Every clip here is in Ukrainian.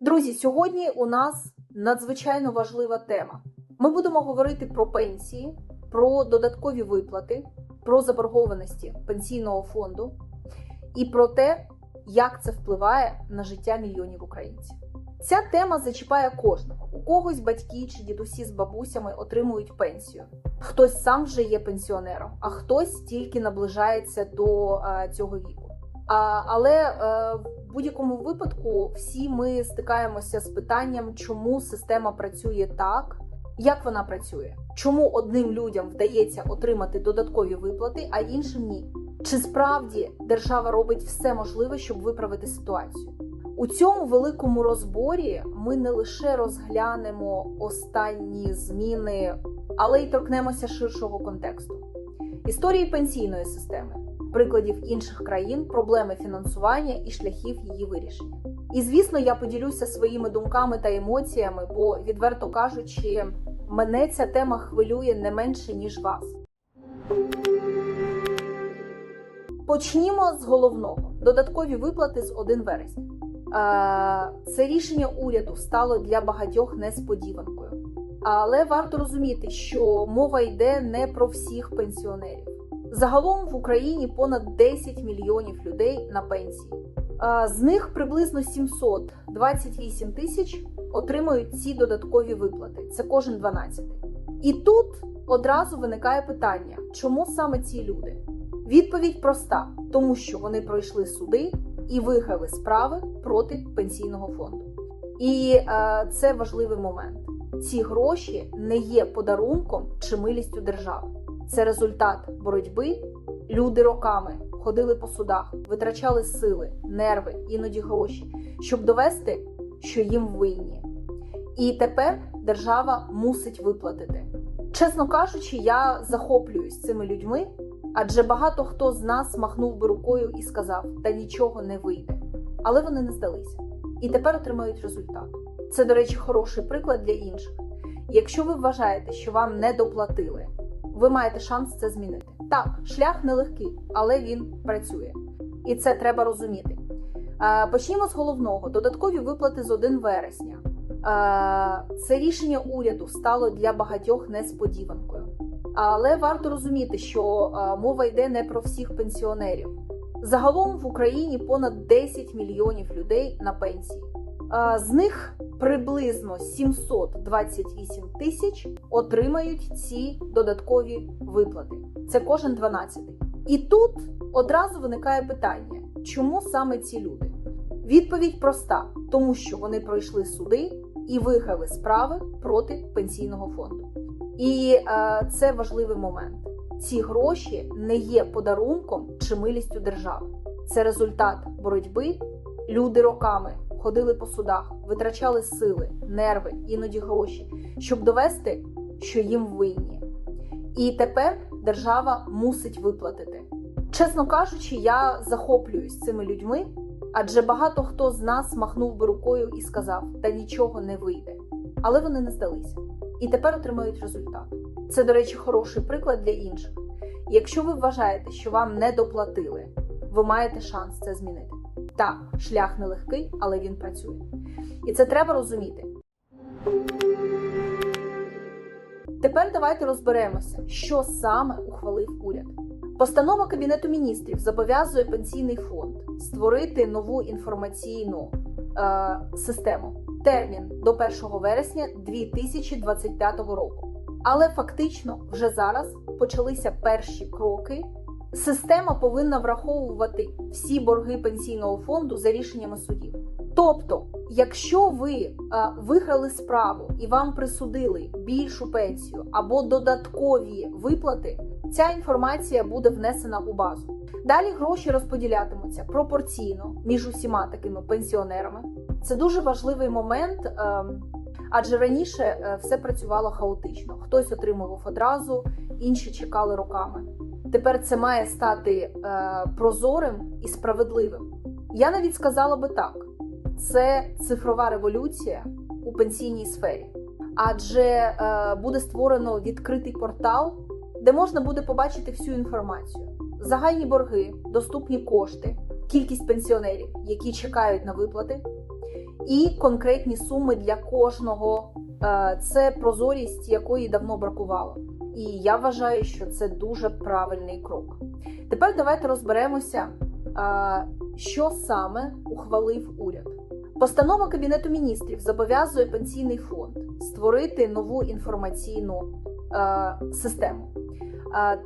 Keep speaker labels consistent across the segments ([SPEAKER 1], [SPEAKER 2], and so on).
[SPEAKER 1] Друзі, сьогодні у нас надзвичайно важлива тема. Ми будемо говорити про пенсії, про додаткові виплати, про заборгованості пенсійного фонду і про те, як це впливає на життя мільйонів українців. Ця тема зачіпає кожного. У когось батьки чи дідусі з бабусями отримують пенсію. Хтось сам вже є пенсіонером, а хтось тільки наближається до е, цього віку. Але е, в будь-якому випадку всі ми стикаємося з питанням, чому система працює так, як вона працює, чому одним людям вдається отримати додаткові виплати, а іншим ні. Чи справді держава робить все можливе, щоб виправити ситуацію? У цьому великому розборі ми не лише розглянемо останні зміни, але й торкнемося ширшого контексту історії пенсійної системи, прикладів інших країн, проблеми фінансування і шляхів її вирішення. І звісно, я поділюся своїми думками та емоціями, бо, відверто кажучи, мене ця тема хвилює не менше ніж вас. Почнімо з головного: додаткові виплати з 1 вересня. Е, Це рішення уряду стало для багатьох несподіванкою. Але варто розуміти, що мова йде не про всіх пенсіонерів. Загалом в Україні понад 10 мільйонів людей на пенсії. З них приблизно 728 тисяч отримують ці додаткові виплати. Це кожен 12. І тут одразу виникає питання, чому саме ці люди? Відповідь проста: тому що вони пройшли суди і виграли справи проти пенсійного фонду. І е, це важливий момент. Ці гроші не є подарунком чи милістю держави. Це результат боротьби. Люди роками ходили по судах, витрачали сили, нерви, іноді гроші, щоб довести, що їм винні. І тепер держава мусить виплатити. Чесно кажучи, я захоплююсь цими людьми, адже багато хто з нас махнув би рукою і сказав, та нічого не вийде. Але вони не здалися і тепер отримають результат. Це, до речі, хороший приклад для інших. Якщо ви вважаєте, що вам не доплатили, ви маєте шанс це змінити. Так, шлях нелегкий, але він працює. І це треба розуміти. Е, Почнімо з головного: додаткові виплати з 1 вересня. Е, Це рішення уряду стало для багатьох несподіванкою. Але варто розуміти, що е, мова йде не про всіх пенсіонерів. Загалом в Україні понад 10 мільйонів людей на пенсії. З них приблизно 728 тисяч отримають ці додаткові виплати. Це кожен 12. І тут одразу виникає питання, чому саме ці люди? Відповідь проста: тому що вони пройшли суди і виграли справи проти пенсійного фонду. І е, це важливий момент. Ці гроші не є подарунком чи милістю держави. Це результат боротьби. Люди роками ходили по судах, витрачали сили, нерви, іноді гроші, щоб довести, що їм винні. І тепер держава мусить виплатити. Чесно кажучи, я захоплююсь цими людьми, адже багато хто з нас махнув би рукою і сказав, та нічого не вийде. Але вони не здалися і тепер отримають результат. Це, до речі, хороший приклад для інших. Якщо ви вважаєте, що вам не доплатили, ви маєте шанс це змінити. Так, шлях нелегкий, але він працює. І це треба розуміти. Тепер давайте розберемося, що саме ухвалив уряд. Постанова Кабінету міністрів зобов'язує пенсійний фонд створити нову інформаційну е, систему. Термін до 1 вересня 2025 року. Але фактично вже зараз почалися перші кроки. Система повинна враховувати всі борги пенсійного фонду за рішеннями судів. Тобто, якщо ви е, виграли справу і вам присудили більшу пенсію або додаткові виплати, ця інформація буде внесена у базу. Далі гроші розподілятимуться пропорційно між усіма такими пенсіонерами. Це дуже важливий момент, е, адже раніше е, все працювало хаотично. Хтось отримував одразу, інші чекали роками. Тепер це має стати е, прозорим і справедливим. Я навіть сказала би так: це цифрова революція у пенсійній сфері, адже е, буде створено відкритий портал, де можна буде побачити всю інформацію: загальні борги, доступні кошти, кількість пенсіонерів, які чекають на виплати. і конкретні суми для кожного. Е, Це прозорість, якої давно бракувало. І я вважаю, що це дуже правильний крок. Тепер давайте розберемося, що саме ухвалив уряд. Постанова Кабінету міністрів зобов'язує пенсійний фонд створити нову інформаційну систему.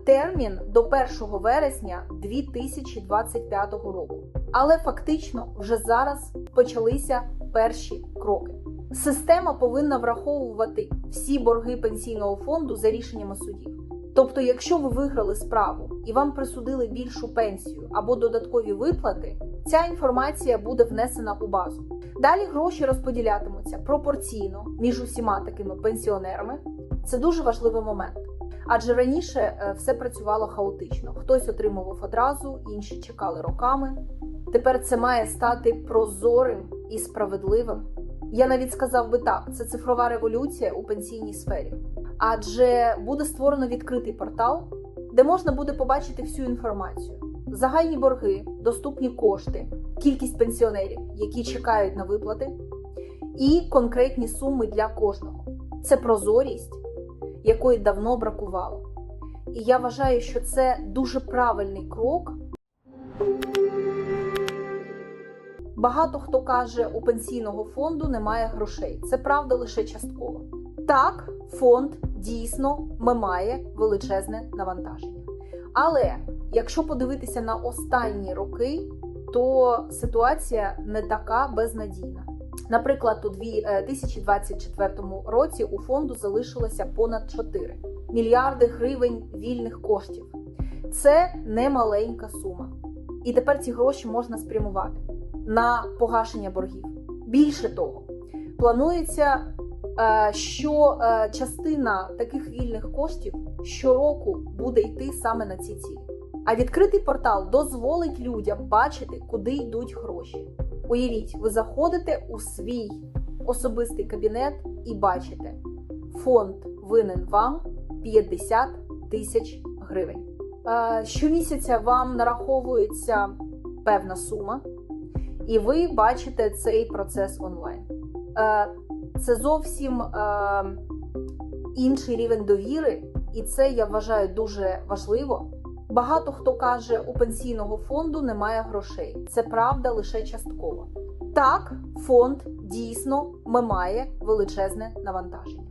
[SPEAKER 1] Термін до 1 вересня 2025 року. Але фактично вже зараз почалися перші кроки. Система повинна враховувати всі борги пенсійного фонду за рішеннями судів. Тобто, якщо ви виграли справу і вам присудили більшу пенсію або додаткові виплати, ця інформація буде внесена у базу. Далі гроші розподілятимуться пропорційно між усіма такими пенсіонерами. Це дуже важливий момент. Адже раніше е, все працювало хаотично. Хтось отримував одразу, інші чекали роками. Тепер це має стати прозорим і справедливим. Я навіть сказав би так: це цифрова революція у пенсійній сфері. Адже буде створено відкритий портал, де можна буде побачити всю інформацію: загальні борги, доступні кошти, кількість пенсіонерів, які чекають на виплати, і конкретні суми для кожного. Це прозорість, якої давно бракувало. І я вважаю, що це дуже правильний крок. Багато хто каже, у пенсійного фонду немає грошей. Це правда лише частково. Так, фонд дійсно має величезне навантаження. Але якщо подивитися на останні роки, то ситуація не така безнадійна. Наприклад, у 2024 році у фонду залишилося понад 4 мільярди гривень вільних коштів. Це не маленька сума. І тепер ці гроші можна спрямувати на погашення боргів. Більше того, планується, е, що е, частина таких вільних коштів щороку буде йти саме на ці цілі. А відкритий портал дозволить людям бачити, куди йдуть гроші. Уявіть, ви заходите у свій особистий кабінет і бачите, фонд винен вам 50 тисяч гривень. Е, Щомісяця вам нараховується певна сума, і ви бачите цей процес онлайн. Е, Це зовсім е, інший рівень довіри, і це я вважаю дуже важливо. Багато хто каже, у пенсійного фонду немає грошей. Це правда лише частково. Так, фонд дійсно має величезне навантаження.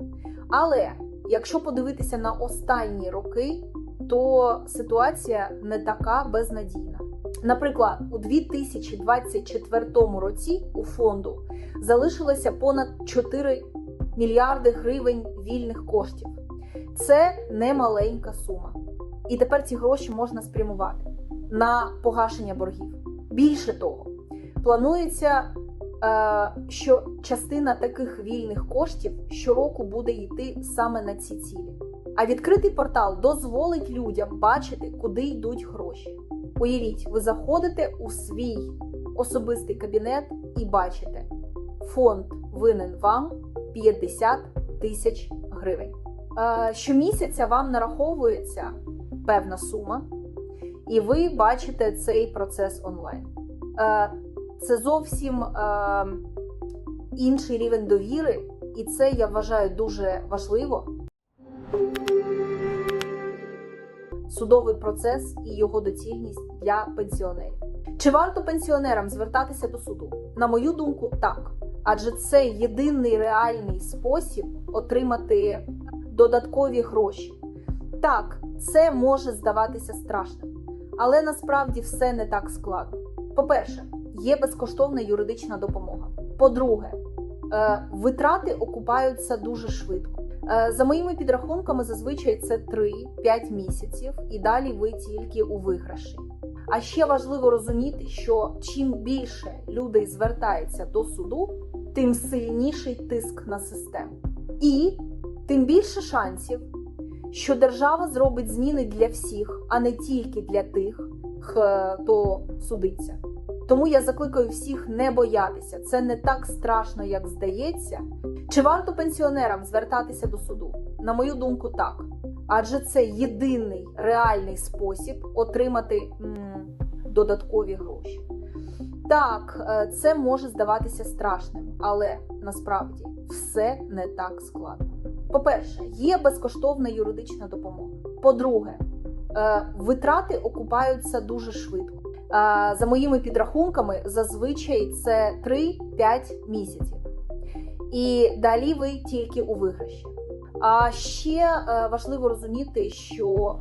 [SPEAKER 1] Але якщо подивитися на останні роки, то ситуація не така безнадійна. Наприклад, у 2024 році у фонду залишилося понад 4 мільярди гривень вільних коштів. Це не маленька сума. І тепер ці гроші можна спрямувати на погашення боргів. Більше того, планується, е, що частина таких вільних коштів щороку буде йти саме на ці цілі. А відкритий портал дозволить людям бачити, куди йдуть гроші. Уявіть, ви заходите у свій особистий кабінет і бачите, фонд винен вам 50 тисяч гривень. Е, Щомісяця вам нараховується певна сума, і ви бачите цей процес онлайн. Е, Це зовсім е, інший рівень довіри, і це я вважаю дуже важливо. Судовий процес і його доцільність для пенсіонерів. Чи варто пенсіонерам звертатися до суду? На мою думку, так. Адже це єдиний реальний спосіб отримати додаткові гроші. Так, це може здаватися страшним, але насправді все не так складно. По-перше, є безкоштовна юридична допомога. По-друге, е, витрати окупаються дуже швидко. Е, За моїми підрахунками, зазвичай це 3-5 місяців, і далі ви тільки у виграші. А ще важливо розуміти, що чим більше людей звертається до суду, тим сильніший тиск на систему. І тим більше шансів, що держава зробить зміни для всіх, а не тільки для тих, хто судиться. Тому я закликаю всіх не боятися. Це не так страшно, як здається. Чи варто пенсіонерам звертатися до суду? На мою думку, так. Адже це єдиний реальний спосіб отримати м, додаткові гроші. Так, е, це може здаватися страшним, але насправді все не так складно. По-перше, є безкоштовна юридична допомога. По-друге, е, витрати окупаються дуже швидко. За моїми підрахунками, зазвичай це 3-5 місяців. І далі ви тільки у виграші. А ще е, важливо розуміти, що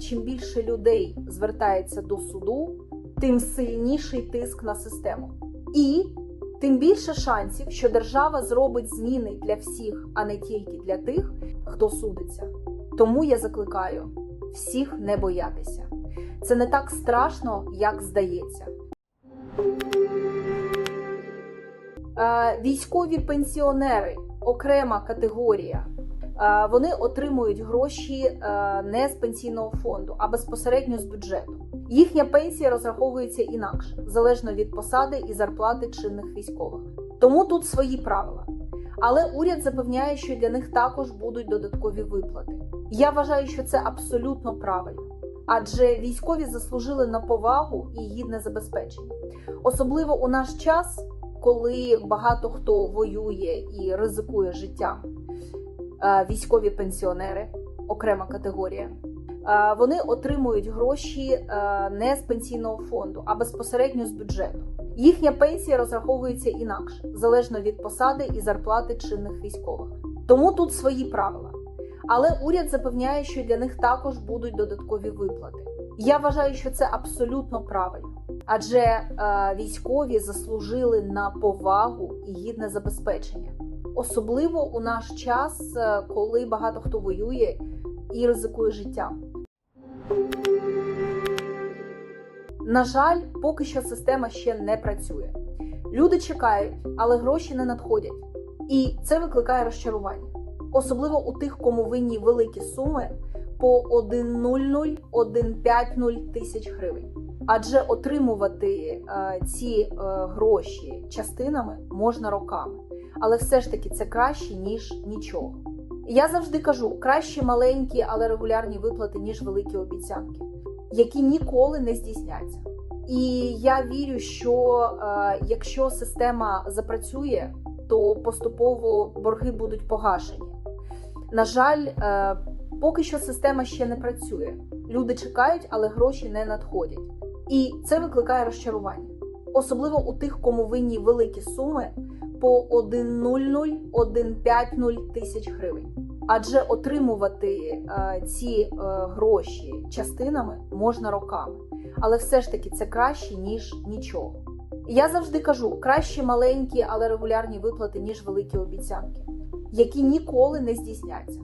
[SPEAKER 1] чим більше людей звертається до суду, тим сильніший тиск на систему. І тим більше шансів, що держава зробить зміни для всіх, а не тільки для тих, хто судиться. Тому я закликаю всіх не боятися. Це не так страшно, як здається. Е, Військові пенсіонери окрема категорія. Е, Вони отримують гроші е, не з пенсійного фонду, а безпосередньо з бюджету. Їхня пенсія розраховується інакше, залежно від посади і зарплати чинних військових. Тому тут свої правила. Але уряд запевняє, що для них також будуть додаткові виплати. Я вважаю, що це абсолютно правильно, адже військові заслужили на повагу і гідне забезпечення, особливо у наш час, коли багато хто воює і ризикує життям. Е, Військові пенсіонери, окрема категорія. Е, Вони отримують гроші е, не з пенсійного фонду, а безпосередньо з бюджету. Їхня пенсія розраховується інакше, залежно від посади і зарплати чинних військових. Тому тут свої правила. Але уряд запевняє, що для них також будуть додаткові виплати. Я вважаю, що це абсолютно правильно, адже е, військові заслужили на повагу і гідне забезпечення, особливо у наш час, е, коли багато хто воює і ризикує життям. На жаль, поки що система ще не працює. Люди чекають, але гроші не надходять. І це викликає розчарування, особливо у тих, кому винні великі суми по 1,00-1,50 тисяч гривень. Адже отримувати е, ці е, гроші частинами можна роками. Але все ж таки це краще, ніж нічого. Я завжди кажу: краще маленькі, але регулярні виплати, ніж великі обіцянки, які ніколи не здійсняться. І я вірю, що е, якщо система запрацює, то поступово борги будуть погашені. На жаль, е, поки що система ще не працює. Люди чекають, але гроші не надходять. І це викликає розчарування, особливо у тих, кому винні великі суми по 1,00-1,50 тисяч гривень. Адже отримувати е, ці е, гроші частинами можна роками. Але все ж таки це краще, ніж нічого. Я завжди кажу: краще маленькі, але регулярні виплати, ніж великі обіцянки, які ніколи не здійсняться.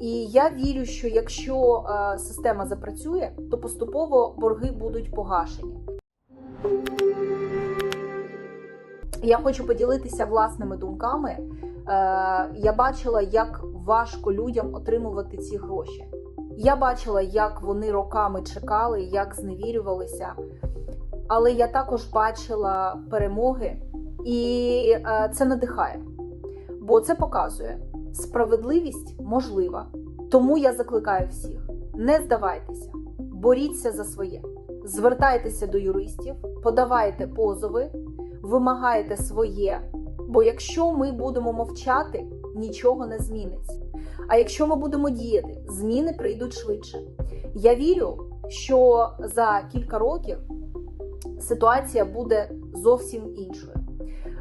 [SPEAKER 1] І я вірю, що якщо е, система запрацює, то поступово борги будуть погашені. Я хочу поділитися власними думками. Е, я бачила, як важко людям отримувати ці гроші. Я бачила, як вони роками чекали, як зневірювалися. Але я також бачила перемоги, і е, це надихає. Бо це показує, справедливість можлива. Тому я закликаю всіх: не здавайтеся, боріться за своє, звертайтеся до юристів, подавайте позови, вимагайте своє. Бо якщо ми будемо мовчати, нічого не зміниться. А якщо ми будемо діяти, зміни прийдуть швидше. Я вірю, що за кілька років ситуація буде зовсім іншою.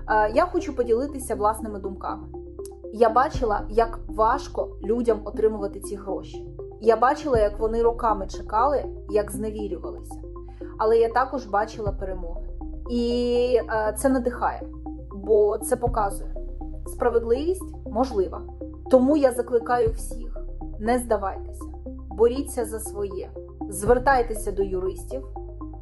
[SPEAKER 1] Е, Я хочу поділитися власними думками. Я бачила, як важко людям отримувати ці гроші. Я бачила, як вони роками чекали, як зневірювалися. Але я також бачила перемоги. І е, це надихає, бо це показує, справедливість можлива. Тому я закликаю всіх: не здавайтеся, боріться за своє, звертайтеся до юристів,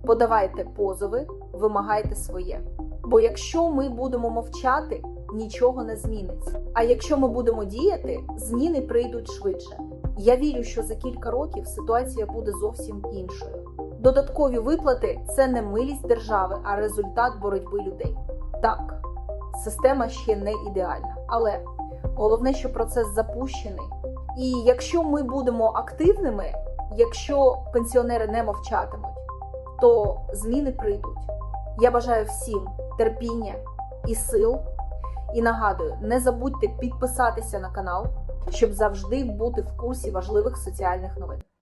[SPEAKER 1] подавайте позови, вимагайте своє. Бо якщо ми будемо мовчати, нічого не зміниться. А якщо ми будемо діяти, зміни прийдуть швидше. Я вірю, що за кілька років ситуація буде зовсім іншою. Додаткові виплати це не милість держави, а результат боротьби людей. Так, система ще не ідеальна, але головне, що процес запущений. І якщо ми будемо активними, якщо пенсіонери не мовчатимуть, то зміни прийдуть. Я бажаю всім терпіння і сил. І нагадую, не забудьте підписатися на канал, щоб завжди бути в курсі важливих соціальних новин.